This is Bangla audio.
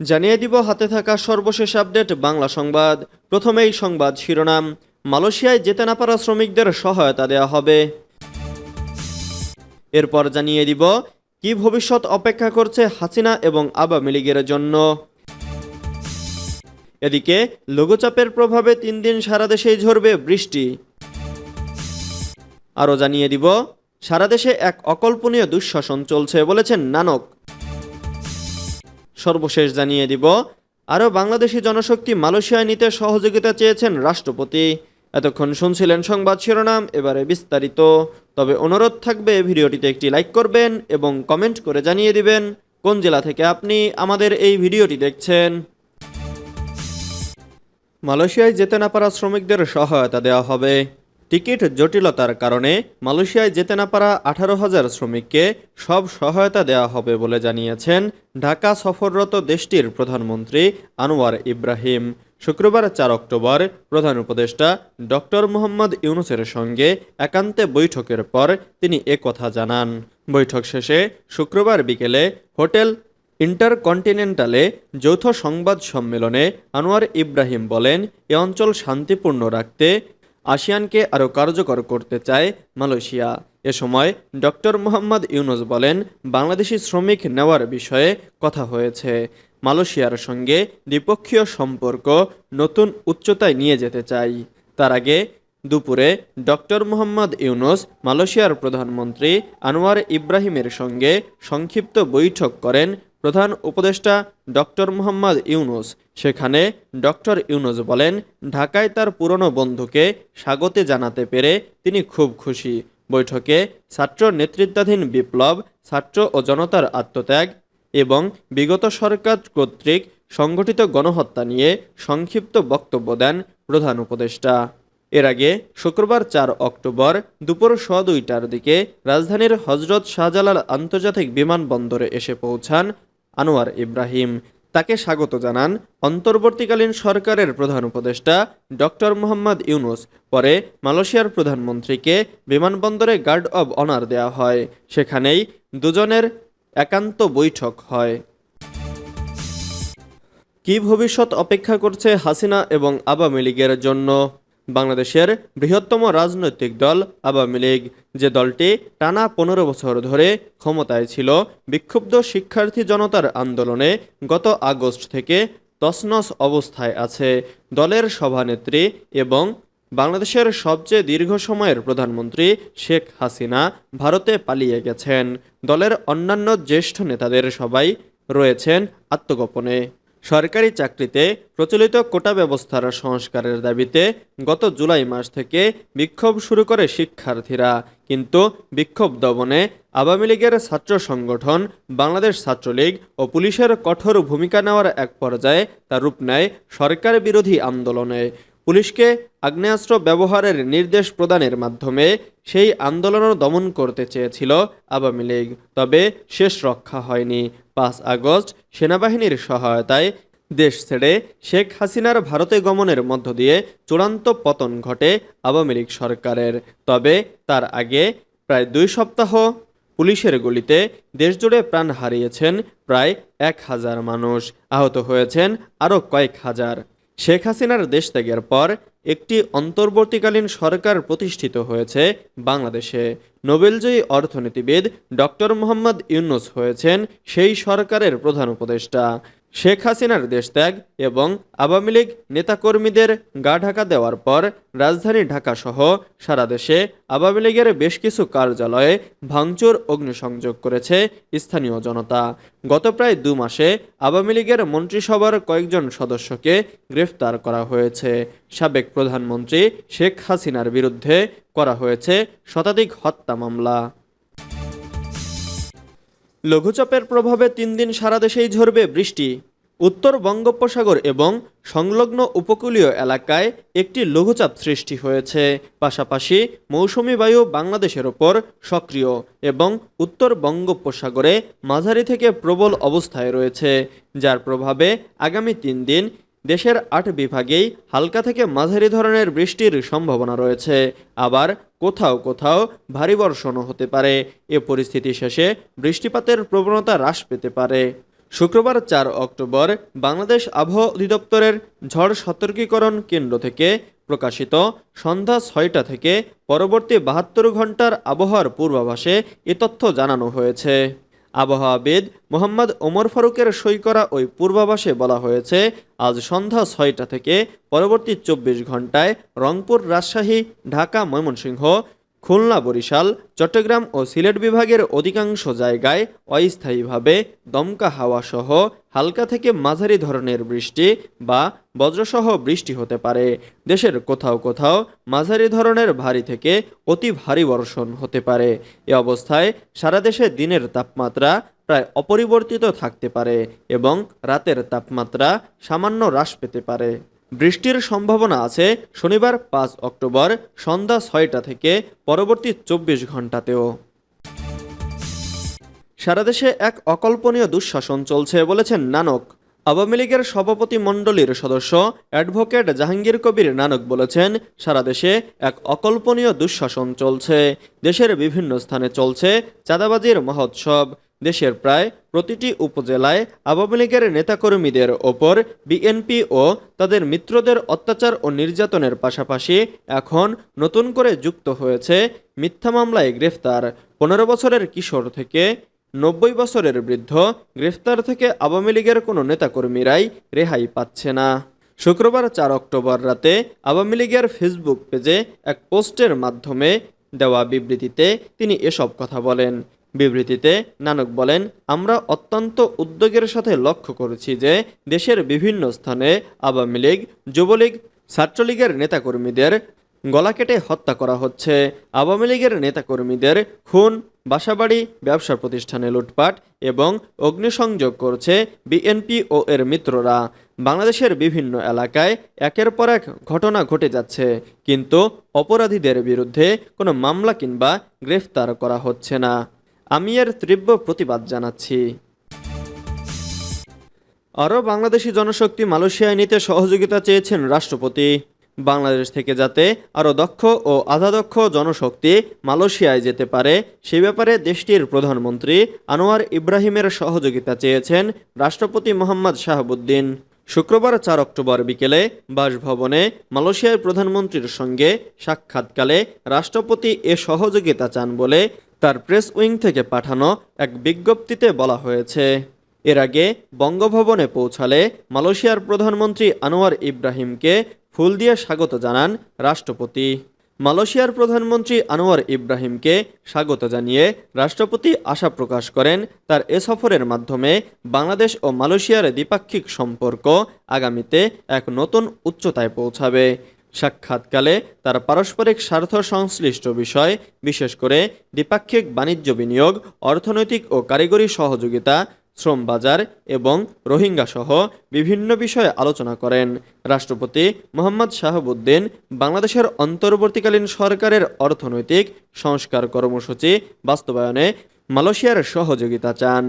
জানিয়ে দিব হাতে থাকা সর্বশেষ আপডেট বাংলা সংবাদ। প্রথমেই সংবাদ শিরোনাম। মালয়েশিয়ায় যেতে না পারা শ্রমিকদের সহায়তা দেওয়া হবে। এরপর জানিয়ে দিব, কি ভবিষ্যৎ অপেক্ষা করছে হাসিনা এবং আওয়ামী লীগের জন্য? এদিকে, লঘুচাপের প্রভাবে তিন দিন সারা দেশেই ঝরবে বৃষ্টি। আরও জানিয়ে দিব, সারা দেশে এক অকল্পনীয় দুঃশাসন চলছে বলেছেন নানক। সর্বশেষ জানিয়ে দিব। আরও বাংলাদেশি জনশক্তি মালয়েশিয়ায় নিতে সহযোগিতা চেয়েছেন রাষ্ট্রপতি। এতক্ষণ শুনছিলেন সংবাদ শিরোনাম, এবারে বিস্তারিত। তবে অনুরোধ থাকবে, ভিডিওটিতে একটি লাইক করবেন এবং কমেন্ট করে জানিয়ে দিবেন কোন জেলা থেকে আপনি আমাদের এই ভিডিওটি দেখছেন। মালয়েশিয়ায় যেতে না পারা শ্রমিকদের সহায়তা দেওয়া হবে। টিকিট জটিলতার কারণে মালয়েশিয়ায় যেতে না পারা আঠারো হাজার শ্রমিককে সব সহায়তা দেওয়া হবে বলে জানিয়েছেন ঢাকা সফররত দেশটির প্রধানমন্ত্রী আনোয়ার ইব্রাহিম। শুক্রবার চার অক্টোবর প্রধান উপদেষ্টা ডক্টর মোহাম্মদ ইউনুসের সঙ্গে একান্তে বৈঠকের পর তিনি একথা জানান। বৈঠক শেষে শুক্রবার বিকেলে হোটেল ইন্টারকন্টিনেন্টালে যৌথ সংবাদ সম্মেলনে আনোয়ার ইব্রাহিম বলেন, এ অঞ্চল শান্তিপূর্ণ রাখতে আসিয়ানকে আরও কার্যকর করতে চায় মালয়েশিয়া। এ সময় ডক্টর মোহাম্মদ ইউনুস বলেন, বাংলাদেশি শ্রমিক নেওয়ার বিষয়ে কথা হয়েছে। মালয়েশিয়ার সঙ্গে দ্বিপক্ষীয় সম্পর্ক নতুন উচ্চতায় নিয়ে যেতে চাই। তার আগে দুপুরে ডক্টর মোহাম্মদ ইউনুস মালয়েশিয়ার প্রধানমন্ত্রী আনোয়ার ইব্রাহিমের সঙ্গে সংক্ষিপ্ত বৈঠক করেন প্রধান উপদেষ্টা ডক্টর মোহাম্মদ ইউনুস। সেখানে ডক্টর ইউনুস বলেন, ঢাকায় তার পুরনো বন্ধুকে স্বাগতে জানাতে পেরে তিনি খুব খুশি। বৈঠকে ছাত্র নেতৃত্বাধীন বিপ্লব, ছাত্র ও জনতার আত্মত্যাগ এবং বিগত সরকার কর্তৃক সংগঠিত গণহত্যা নিয়ে সংক্ষিপ্ত বক্তব্য দেন প্রধান উপদেষ্টা। এর আগে শুক্রবার চার অক্টোবর দুপুর স দুইটার দিকে রাজধানীর হজরত শাহজালাল আন্তর্জাতিক বিমানবন্দরে এসে পৌঁছান আনোয়ার ইব্রাহিম। তাকে স্বাগত জানান অন্তর্বর্তীকালীন সরকারের প্রধান উপদেষ্টা ডক্টর মোহাম্মদ ইউনুস। পরে মালয়েশিয়ার প্রধানমন্ত্রীকে বিমানবন্দরে গার্ড অব অনার দেওয়া হয়। সেখানেই দুজনের একান্ত বৈঠক হয়। কি ভবিষ্যৎ অপেক্ষা করছে হাসিনা এবং আওয়ামী লীগের জন্য? বাংলাদেশের বৃহত্তম রাজনৈতিক দল আওয়ামী লীগ। যে দলটি টানা পনেরো বছর ধরে ক্ষমতায় ছিল, বিক্ষুব্ধ শিক্ষার্থী জনতার আন্দোলনে গত আগস্ট থেকে তসনস অবস্থায় আছে। দলের সভানেত্রী এবং বাংলাদেশের সবচেয়ে দীর্ঘ সময়ের প্রধানমন্ত্রী শেখ হাসিনা ভারতে পালিয়ে গেছেন। দলের অন্যান্য জ্যেষ্ঠ নেতাদের সবাই রয়েছেন আত্মগোপনে। সরকারি চাকরিতে প্রচলিত কোটা ব্যবস্থার সংস্কারের দাবিতে গত জুলাই মাস থেকে বিক্ষোভ শুরু করে শিক্ষার্থীরা। কিন্তু বিক্ষোভ দমনে আওয়ামী লীগের ছাত্র সংগঠন, বাংলাদেশ ছাত্রলীগ ও পুলিশের কঠোর ভূমিকা নেওয়ার এক পর্যায়ে তা রূপ নেয় সরকার বিরোধী আন্দোলনে। পুলিশকে আগ্নেয়াস্ত্র ব্যবহারের নির্দেশ প্রদানের মাধ্যমে সেই আন্দোলনও দমন করতে চেয়েছিল আওয়ামী লীগ। তবে শেষ রক্ষা হয়নি। পাঁচ আগস্ট সেনাবাহিনীর সহায়তায় দেশ ছেড়ে শেখ হাসিনার ভারতে গমনের মধ্য দিয়ে চূড়ান্ত পতন ঘটে আওয়ামী লীগ সরকারের। তবে তার আগে প্রায় দুই সপ্তাহ পুলিশের গুলিতে দেশজুড়ে প্রাণ হারিয়েছেন প্রায় এক হাজার মানুষ। আহত হয়েছেন আরও কয়েক হাজার। শেখ হাসিনার দেশ ত্যাগের পর একটি অন্তর্বর্তীকালীন সরকার প্রতিষ্ঠিত হয়েছে বাংলাদেশে। নোবেলজয়ী অর্থনীতিবিদ ডক্টর মোহাম্মদ ইউনুস হয়েছেন সেই সরকারের প্রধান উপদেষ্টা। শেখ হাসিনার দেশত্যাগ এবং আওয়ামী লীগ নেতাকর্মীদের গা ঢাকা দেওয়ার পর রাজধানী ঢাকা সহ সারা দেশে আওয়ামী লীগের বেশ কিছু কার্যালয়ে ভাঙচুর, অগ্নিসংযোগ করেছে স্থানীয় জনতা। গত প্রায় দু মাসে আওয়ামী লীগের মন্ত্রিসভার কয়েকজন সদস্যকে গ্রেফতার করা হয়েছে। সাবেক প্রধানমন্ত্রী শেখ হাসিনার বিরুদ্ধে করা হয়েছে শতাধিক হত্যা মামলা। লঘুচাপের প্রভাবে তিন দিন সারা দেশেই ঝরবে বৃষ্টি। উত্তর বঙ্গোপসাগর এবং সংলগ্ন উপকূলীয় এলাকায় একটি লঘুচাপ সৃষ্টি হয়েছে। পাশাপাশি মৌসুমি বায়ু বাংলাদেশের ওপর সক্রিয় এবং উত্তর বঙ্গোপসাগরে মাঝারি থেকে প্রবল অবস্থায় রয়েছে, যার প্রভাবে আগামী তিন দিন দেশের আট বিভাগেই হালকা থেকে মাঝারি ধরনের বৃষ্টির সম্ভাবনা রয়েছে। আবার কোথাও কোথাও ভারী বর্ষণও হতে পারে। এ পরিস্থিতি শেষে বৃষ্টিপাতের প্রবণতা হ্রাস পেতে পারে। শুক্রবার চার অক্টোবর বাংলাদেশ আবহাওয়া অধিদপ্তরের ঝড় সতর্কীকরণ কেন্দ্র থেকে প্রকাশিত সন্ধ্যা ছয়টা থেকে পরবর্তী বাহাত্তর ঘণ্টার আবহাওয়ার পূর্বাভাসে এ তথ্য জানানো হয়েছে। আবহাওয়াবিদ মোহাম্মদ ওমর ফারুকের সই করা ওই পূর্বাভাসে বলা হয়েছে, আজ সন্ধ্যা ছয়টা থেকে পরবর্তী চব্বিশ ঘন্টায় রংপুর, রাজশাহী, ঢাকা, ময়মনসিংহ খুলনা, বরিশাল, চট্টগ্রাম ও সিলেট বিভাগের অধিকাংশ জায়গায় অস্থায়ীভাবে দমকা হাওয়া সহ হালকা থেকে মাঝারি ধরনের বৃষ্টি বা বজ্রসহ বৃষ্টি হতে পারে। দেশের কোথাও কোথাও মাঝারি ধরনের ভারী থেকে অতি ভারী বর্ষণ হতে পারে। এ অবস্থায় সারা দেশে দিনের তাপমাত্রা প্রায় অপরিবর্তিত থাকতে পারে এবং রাতের তাপমাত্রা সামান্য হ্রাস পেতে পারে। বৃষ্টির সম্ভাবনা আছে শনিবার পাঁচ অক্টোবর সন্ধ্যা ছয়টা থেকে পরবর্তী চব্বিশ ঘন্টাতেও সারা দেশে এক অকল্পনীয় দুঃশাসন চলছে বলেছেন নানক। আওয়ামী লীগের সভাপতি মণ্ডলীর সদস্য অ্যাডভোকেট জাহাঙ্গীর কবির নানক বলেছেন, সারা দেশে এক অকল্পনীয় দুঃশাসন চলছে। দেশের বিভিন্ন স্থানে চলছে চাঁদাবাজির মহোৎসব। দেশের প্রায় প্রতিটি উপজেলায় আওয়ামী লীগের নেতাকর্মীদের ওপর বিএনপি ও তাদের মিত্রদের অত্যাচার ও নির্যাতনের পাশাপাশি এখন নতুন করে যুক্ত হয়েছে মিথ্যা মামলায় গ্রেফতার। পনেরো বছরের কিশোর থেকে নব্বই বছরের বৃদ্ধ গ্রেফতার থেকে আওয়ামী লীগের কোনো নেতাকর্মীরাই রেহাই পাচ্ছে না। শুক্রবার চার অক্টোবর রাতে আওয়ামী লীগের ফেসবুক পেজে এক পোস্টের মাধ্যমে দেওয়া বিবৃতিতে তিনি এসব কথা বলেন। বিবৃতিতে নানক বলেন, আমরা অত্যন্ত উদ্যোগের সাথে লক্ষ্য করেছি যে দেশের বিভিন্ন স্থানে আওয়ামী লীগ, যুবলীগ, ছাত্রলীগের নেতাকর্মীদের গলা কেটে হত্যা করা হচ্ছে। আওয়ামী লীগের নেতাকর্মীদের খুন, বাসাবাড়ি, ব্যবসা প্রতিষ্ঠানে লুটপাট এবং অগ্নিসংযোগ করছে বিএনপি ও এর মিত্ররা। বাংলাদেশের বিভিন্ন এলাকায় একের পর এক ঘটনা ঘটে যাচ্ছে, কিন্তু অপরাধীদের বিরুদ্ধে কোনো মামলা কিংবা গ্রেফতার করা হচ্ছে না। আমি এর তীব্র প্রতিবাদ জানাচ্ছি। আরও বাংলাদেশি জনশক্তি মালয়েশিয়ায় নিতে সহযোগিতা চেয়েছেন রাষ্ট্রপতি। বাংলাদেশ থেকে যাতে আরও দক্ষ ও আধাদক্ষ জনশক্তি মালয়েশিয়ায় যেতে পারে, সে ব্যাপারে দেশটির প্রধানমন্ত্রী আনোয়ার ইব্রাহিমের সহযোগিতা চেয়েছেন রাষ্ট্রপতি মোহাম্মদ শাহাবুদ্দিন। শুক্রবার চার অক্টোবর বিকেলে বাসভবনে মালয়েশিয়ার প্রধানমন্ত্রীর সঙ্গে সাক্ষাৎকালে রাষ্ট্রপতি এ সহযোগিতা চান বলে তার প্রেস উইং থেকে পাঠানো এক বিজ্ঞপ্তিতে বলা হয়েছে। এর আগে বঙ্গভবনে পৌঁছালে মালয়েশিয়ার প্রধানমন্ত্রী আনোয়ার ইব্রাহিমকে ফুল দিয়ে স্বাগত জানান রাষ্ট্রপতি। মালয়েশিয়ার প্রধানমন্ত্রী আনোয়ার ইব্রাহিমকে স্বাগত জানিয়ে রাষ্ট্রপতি আশা প্রকাশ করেন তার এ সফরের মাধ্যমে বাংলাদেশ ও মালয়েশিয়ার দ্বিপাক্ষিক সম্পর্ক আগামীতে এক নতুন উচ্চতায় পৌঁছাবে। সাক্ষাৎকালে তার পারস্পরিক স্বার্থ সংশ্লিষ্ট বিষয়, বিশেষ করে দ্বিপাক্ষিক বাণিজ্য বিনিয়োগ, অর্থনৈতিক ও কারিগরি সহযোগিতা শ্রম বাজার এবং রোহিঙ্গা সহ বিভিন্ন বিষয়ে আলোচনা করেন। রাষ্ট্রপতি মোহাম্মদ শাহাবুদ্দিন বাংলাদেশের অন্তর্বর্তীকালীন সরকারের অর্থনৈতিক সংস্কার কর্মসূচি বাস্তবায়নে মালয়েশিয়ার সহযোগিতা চান।